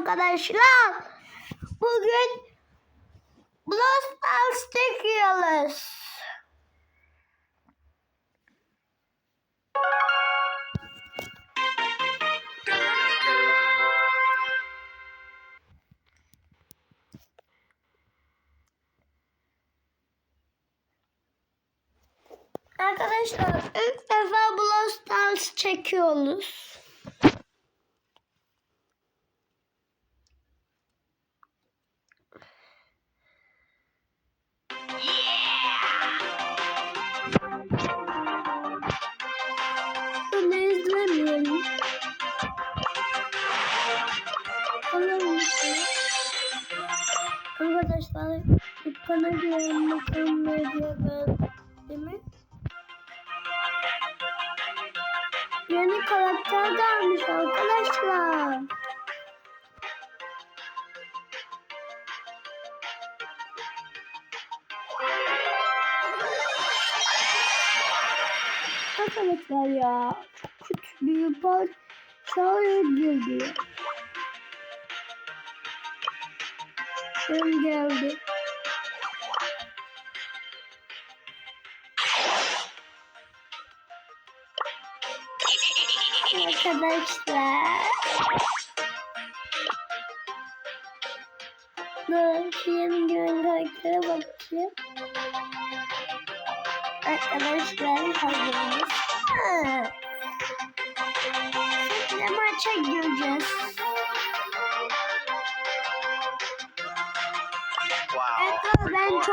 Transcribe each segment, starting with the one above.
arkadaşlar. Bugün Brawl Stars çekiyoruz. Arkadaşlar ilk defa Brawl Stars çekiyoruz. Arkadaşlar dükkana girelim bakalım ne diyor. Değil mi? Yeni karakter gelmiş arkadaşlar. Arkadaşlar ya çok kötü bir parça girdi. Şimdi geldi. Arkadaşlar. Dur şimdi ben karaktere bakayım. Arkadaşlar hazırız. Ha. Şimdi maça gireceğiz.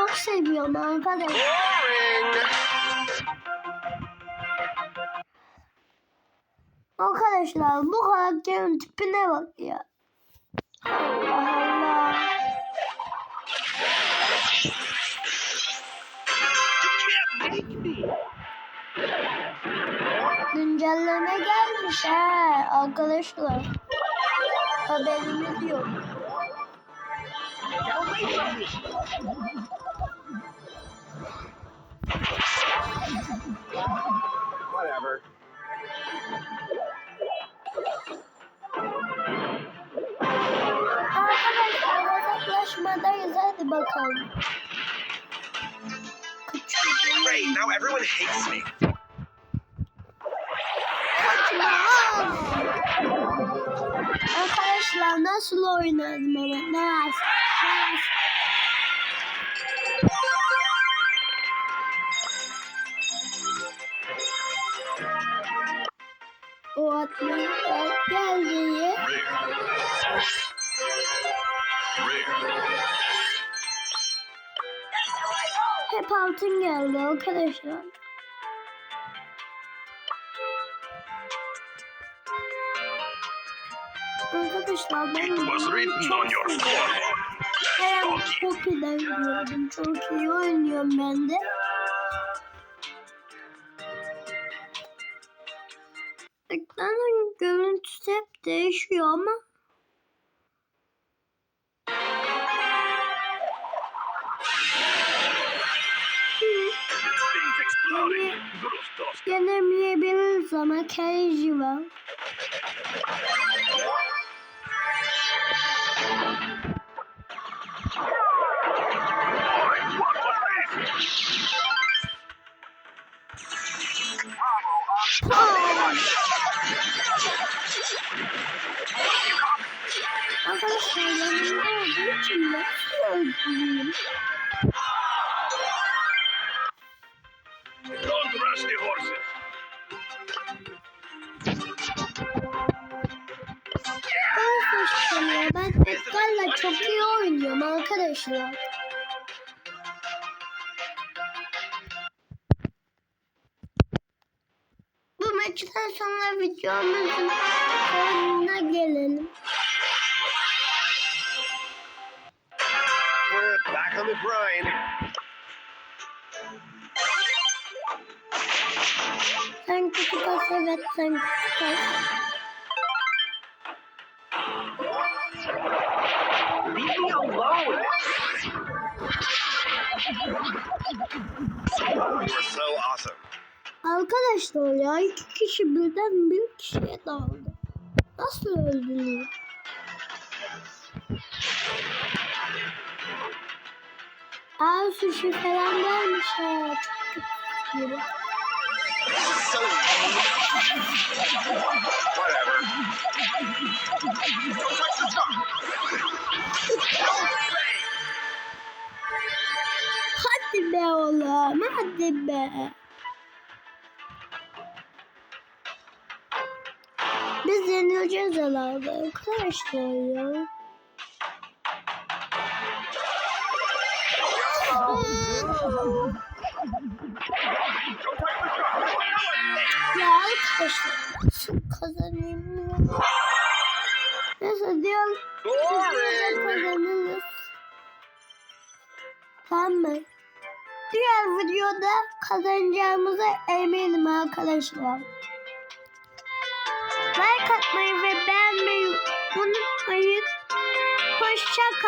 Çok seviyorum arkadaşlar. Arkadaşlar bu karakterin tipine bak ya. Allah Allah. Güncelleme gelmiş ha arkadaşlar. Haberimiz yok. Whatever. Arkadaşlar hesaplaşmadayız hadi bakalım. Küçük. Great. Now everyone hates me. Arkadaşlar nasıl oynadım ama nasıl? Nasıl? Geldi. Hep altın geldi arkadaşlar. Arkadaşlar ben iyi oynuyorum. Çok iyi oynuyorum ben de. Değişiyor ama yenemeyebiliriz ama Kenji var. İçin nasıl öldüreyim? Don't rush the horses. Arkadaşlar ben Edgar'la çok iyi oynuyorum arkadaşlar. Bu maçtan sonra videomuzun sonuna gelelim. The grind. Sen küçük as evet sen küçük as. Leave me alone. You're so awesome. Arkadaşlar ya iki kişi birden bir kişiye daldı. Nasıl öldünüz? Aa sushi falan gelmiş ha. Hadi be oğlum hadi be. Biz yenileceğiz herhalde arkadaşlar ya. Arkadaşlar nasıl kazanayım ya? Neyse diğer videoda kazanırız. Tamam mı? Diğer videoda kazanacağımıza eminim arkadaşlar. Like atmayı ve beğenmeyi unutmayın. Hoşça kal.